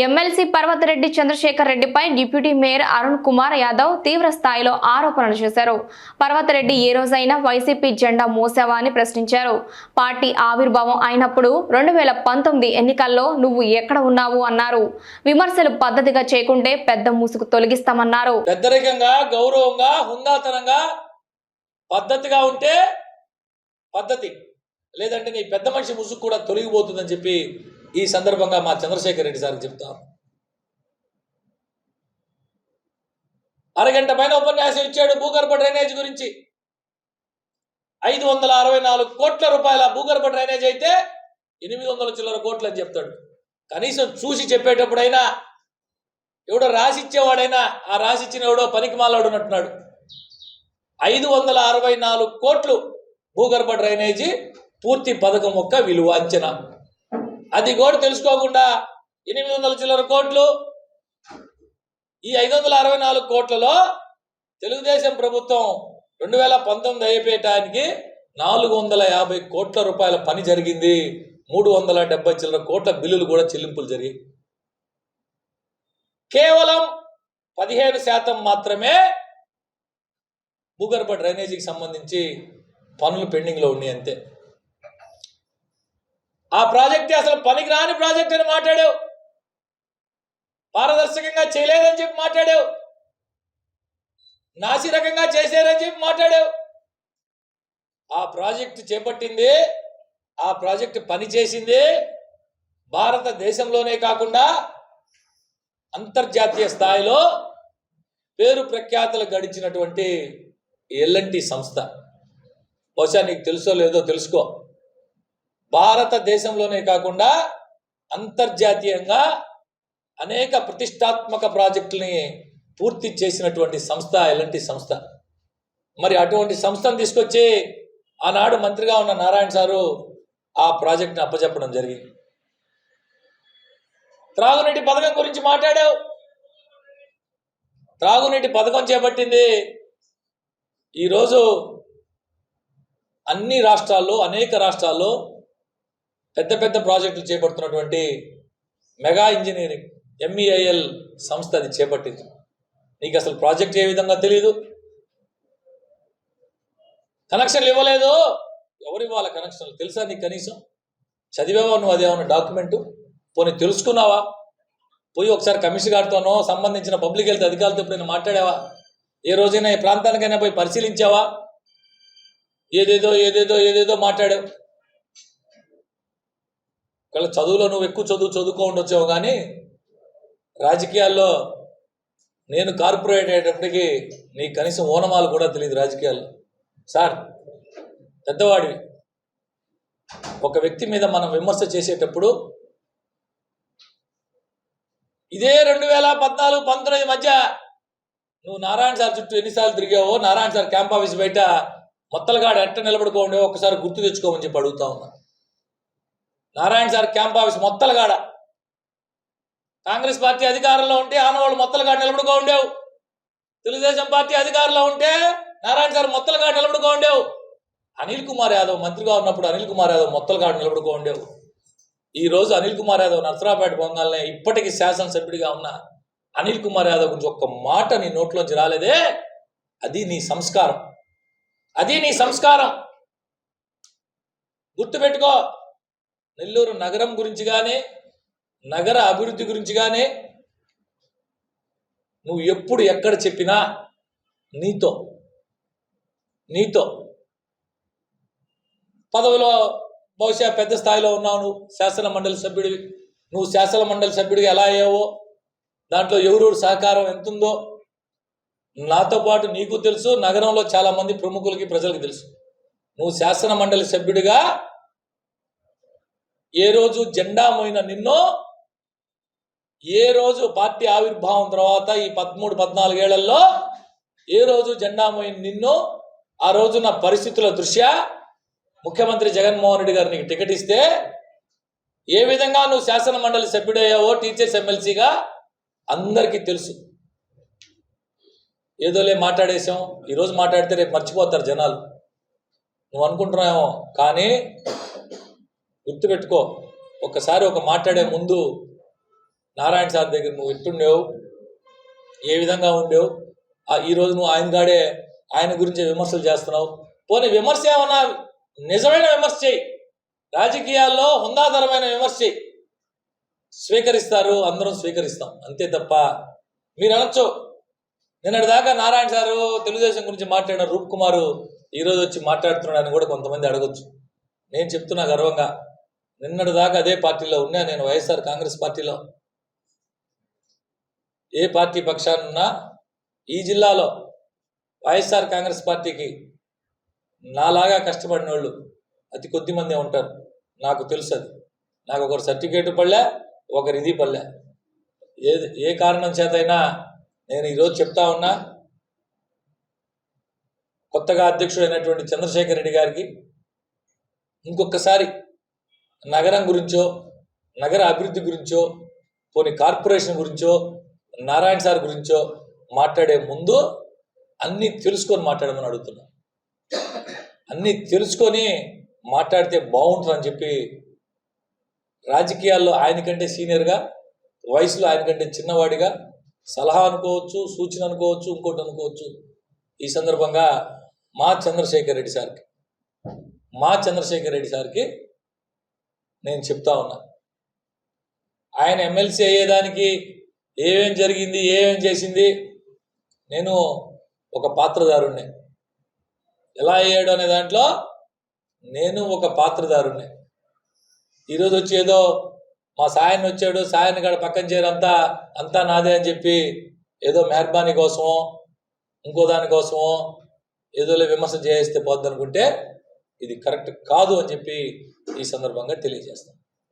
MLC Parvathareddy Chandrasekhar రెడ్డిపై deputy mayor Arun Kumar Yadav తీవ్ర స్థాయిలో ఆరోపణలు చేశారు. పర్వతరెడ్డి ఏ రోజైనా వైసీపీ జెండా మోసావా అని ప్రశ్నించారు. పార్టీ ఆవిర్భావం అయినప్పుడు రెండు వేల పంతొమ్మిది ఎన్నికల్లో నువ్వు ఎక్కడ ఉన్నావు అన్నారు. విమర్శలు పద్ధతిగా చేయకుంటే పెద్ద ముసుగు తొలగిస్తామన్నారు. పెద్దరికంగా గౌరవంగా హుందాతనంగా పద్ధతిగా ఉంటే పద్ధతి. లేదంటే నీ పెద్ద మనిషి ముసుగు కూడా తొలగిపోతుందని చెప్పి ఈ సందర్భంగా మా చంద్రశేఖర్ రెడ్డి సార్కి చెప్తాను అరగంట పైన ఉపన్యాసం ఇచ్చాడు భూగర్భ డ్రైనేజ్ గురించి. ఐదు వందల అరవై నాలుగు కోట్ల రూపాయల భూగర్భ డ్రైనేజ్ అయితే ఎనిమిది వందల చిల్లర కోట్లు అని చెప్తాడు. కనీసం చూసి చెప్పేటప్పుడైనా ఎవడో రాసిచ్చేవాడైనా ఆ రాసిచ్చిన ఎవడో పనికి మాలాడునట్టున్నాడు ఐదు వందల అరవై నాలుగు కోట్లు భూగర్భ డ్రైనేజీ పూర్తి పథకం యొక్క విలువ అంచనా. అది కూడా తెలుసుకోకుండా ఎనిమిది వందల చిల్లర కోట్లు. ఈ ఐదు వందల అరవై నాలుగు కోట్లలో తెలుగుదేశం ప్రభుత్వం రెండు వేల పంతొమ్మిది అయిపోయటానికి నాలుగు వందల యాభై కోట్ల రూపాయల పని జరిగింది. మూడు వందల డెబ్బై చిల్లర కోట్ల బిల్లులు కూడా చెల్లింపులు జరిగాయి. కేవలం పదిహేను శాతం మాత్రమే భూగర్భ డ్రైనేజీకి సంబంధించి పనులు పెండింగ్లో ఉన్నాయి అంతే. ఆ ప్రాజెక్ట్ అసలు పనికిరాని ప్రాజెక్ట్ అని మాట్లాడావు. పారదర్శకంగా చేయలేదని చెప్పి మాట్లాడావు. నాసిరకంగా చేశారని చెప్పి మాట్లాడావు. ఆ ప్రాజెక్ట్ చేపట్టింది ఆ ప్రాజెక్ట్ పని చేసింది భారతదేశంలోనే కాకుండా అంతర్జాతీయ స్థాయిలో పేరు ప్రఖ్యాతలు గడించినటువంటి ఎల్ఎన్టీ సంస్థ. బహుశా నీకు తెలుసో లేదో తెలుసుకో. భారతదేశంలోనే కాకుండా అంతర్జాతీయంగా అనేక ప్రతిష్టాత్మక ప్రాజెక్టుల్ని పూర్తి చేసినటువంటి సంస్థ ఎలాంటి సంస్థ. మరి అటువంటి సంస్థను తీసుకొచ్చి ఆనాడు మంత్రిగా ఉన్న నారాయణ సారు ఆ ప్రాజెక్ట్ని అప్పచెప్పడం జరిగింది. త్రాగునీటి పథకం గురించి మాట్లాడావు. త్రాగునీటి పథకం చేపట్టింది ఈరోజు అన్ని రాష్ట్రాల్లో అనేక రాష్ట్రాల్లో పెద్ద పెద్ద ప్రాజెక్టులు చేపడుతున్నటువంటి మెగా ఇంజనీరింగ్ ఎంఈఐఎల్ సంస్థ అది చేపట్టింది. నీకు అసలు ప్రాజెక్ట్ ఏ విధంగా తెలియదు కనెక్షన్లు ఇవ్వలేదు. ఎవరు ఇవ్వాలి కనెక్షన్లు? తెలుసా నీకు కనీసం? చదివావా నువ్వు? అదేమన్నా డాక్యుమెంటు? పోనీ తెలుసుకున్నావా? పోయి ఒకసారి కమిషన్ గారితోనో సంబంధించిన పబ్లిక్ హెల్త్ అధికారులతో ఎప్పుడైనా మాట్లాడావా? ఏ రోజైనా ఈ ప్రాంతానికైనా పోయి పరిశీలించావా? ఏదేదో ఏదేదో ఏదేదో మాట్లాడావు. ఒకవేళ చదువులో నువ్వు ఎక్కువ చదువు చదువుకో ఉండొచ్చావు కానీ రాజకీయాల్లో నేను కార్పొరేట్ అయ్యేటప్పటికి నీకు కనీసం ఓనమాలు కూడా తెలియదు రాజకీయాల్లో. సార్ పెద్దవాడివి. ఒక వ్యక్తి మీద మనం విమర్శ చేసేటప్పుడు ఇదే రెండు వేల పద్నాలుగు పంతొమ్మిది మధ్య నువ్వు నారాయణ సార్ చుట్టూ ఎన్నిసార్లు తిరిగావో నారాయణ సార్ క్యాంప్ ఆఫీస్ బయట మొత్తలుగాడు ఎట్ట నిలబడుకోండి ఒకసారి గుర్తు తెచ్చుకోమని చెప్పి అడుగుతా ఉన్నా. నారాయణ సార్ క్యాంప్ ఆఫీస్ మొత్తలగాడ. కాంగ్రెస్ పార్టీ అధికారంలో ఉంటే ఆనవాళ్ళు మొత్తలగాడ నిలబడుకో ఉండేవు. తెలుగుదేశం పార్టీ అధికారంలో ఉంటే నారాయణ సార్ మొత్తలగాడ నిలబడుకో ఉండేవు. అనిల్ కుమార్ యాదవ్ మంత్రిగా ఉన్నప్పుడు అనిల్ కుమార్ యాదవ్ మొత్తలగాడ నిలబడుకో ఉండేవు. ఈ రోజు అనిల్ కుమార్ యాదవ్ నర్సరాపేట పొంగాలనే ఇప్పటికీ శాసనసభ్యుడిగా ఉన్న అనిల్ కుమార్ యాదవ్ గురించి ఒక్క మాట నీ నోట్లోంచి రాలేదే. అది నీ సంస్కారం. అది నీ సంస్కారం. గుర్తుపెట్టుకో. నెల్లూరు నగరం గురించి కానీ నగర అభివృద్ధి గురించి కానీ నువ్వు ఎప్పుడు ఎక్కడ చెప్పినా నీతో నీతో. పదవిలో బహుశా పెద్ద స్థాయిలో ఉన్నావు నువ్వు శాసన మండలి సభ్యుడివి. నువ్వు శాసన మండలి సభ్యుడిగా ఎలా అయ్యావో దాంట్లో ఎవరెవరు సహకారం ఎంతుందో నాతో పాటు నీకు తెలుసు నగరంలో చాలామంది ప్రముఖులకి ప్రజలకు తెలుసు. నువ్వు శాసన మండలి సభ్యుడిగా ఏ రోజు జెండా మోయిన నిన్నో ఏ రోజు పార్టీ ఆవిర్భావం తర్వాత ఈ పదమూడు పద్నాలుగేళ్ళలో ఏ రోజు జెండా మోయిన నిన్ను ఆ రోజున పరిస్థితుల దృష్ట్యా ముఖ్యమంత్రి జగన్మోహన్ రెడ్డి గారు నీకు టికెట్ ఇస్తే ఏ విధంగా నువ్వు శాసన మండలి సభ్యుడయ్యావో టీచర్స్ ఎమ్మెల్సీగా అందరికీ తెలుసు. ఏదోలే మాట్లాడేసాం ఈరోజు మాట్లాడితే రేపు మర్చిపోతారు జనాలు. నువ్వు అనుకుంటున్నావేమో కానీ గుర్తుపెట్టుకో. ఒక్కసారి ఒక మాట్లాడే ముందు నారాయణ సార్ దగ్గర నువ్వు ఎట్టుండేవు? ఏ విధంగా ఉండేవు? ఆ ఈరోజు నువ్వు ఆయన గాడే ఆయన గురించి విమర్శలు చేస్తున్నావు. పోనీ విమర్శ ఏమన్నా నిజమైన విమర్శ చేయి రాజకీయాల్లో హుందాధరమైన విమర్శ చేయి స్వీకరిస్తారు అందరం స్వీకరిస్తాం. అంతే తప్ప మీరు అనొచ్చు. నిన్నటి దాకా నారాయణ సారు తెలుగుదేశం గురించి మాట్లాడిన రూప్ కుమారు ఈరోజు వచ్చి మాట్లాడుతున్నాడని కూడా కొంతమంది అడగొచ్చు. నేను చెప్తున్నా గర్వంగా. నిన్నటి దాకా అదే పార్టీలో ఉన్నా నేను వైఎస్ఆర్ కాంగ్రెస్ పార్టీలో. ఏ పార్టీ పక్షానున్నా ఈ జిల్లాలో వైఎస్ఆర్ కాంగ్రెస్ పార్టీకి నాలాగా కష్టపడిన వాళ్ళు అతి కొద్ది మందే ఉంటారు. నాకు తెలుసు అది. నాకు ఒకరు సర్టిఫికేట్ పడలే ఒకరి ఇది పడలే. ఏ ఏ కారణం చేతైనా నేను ఈరోజు చెప్తా ఉన్నా కొత్తగా అధ్యక్షుడైనటువంటి చంద్రశేఖర్ రెడ్డి గారికి ఇంకొకసారి నగరం గురించో నగర అభివృద్ధి గురించో పోనీ కార్పొరేషన్ గురించో నారాయణ సార్ గురించో మాట్లాడే ముందు అన్నీ తెలుసుకొని మాట్లాడమని అడుగుతున్నా. అన్నీ తెలుసుకొని మాట్లాడితే బాగుంటుందని చెప్పి రాజకీయాల్లో ఆయన కంటే సీనియర్గా వయసులో ఆయనకంటే చిన్నవాడిగా సలహా అనుకోవచ్చు సూచన అనుకోవచ్చు ఇంకోటి అనుకోవచ్చు. ఈ సందర్భంగా మా చంద్రశేఖర్ రెడ్డి సార్కి మా చంద్రశేఖర్ రెడ్డి సార్కి నేను చెప్తా ఉన్నా. ఆయన ఎమ్మెల్సీ అయ్యేదానికి ఏమేం జరిగింది ఏమేం చేసింది నేను ఒక పాత్రదారుణ్ణి. ఎలా అయ్యాడు అనే దాంట్లో నేను ఒక పాత్రదారుణ్ణి. ఈరోజు వచ్చి ఏదో మా సాయన్ని వచ్చాడు సాయన్ని గడ పక్కన చేరంతా అంతా నాదే అని చెప్పి ఏదో మెహర్బానీ కోసమో ఇంకో దానికోసమో ఏదోలే విమర్శ చేస్తే పోద్ది అనుకుంటే ఇది కరెక్ట్ కాదు అని చెప్పి ఈ సందర్భంగా తెలియజేస్తాను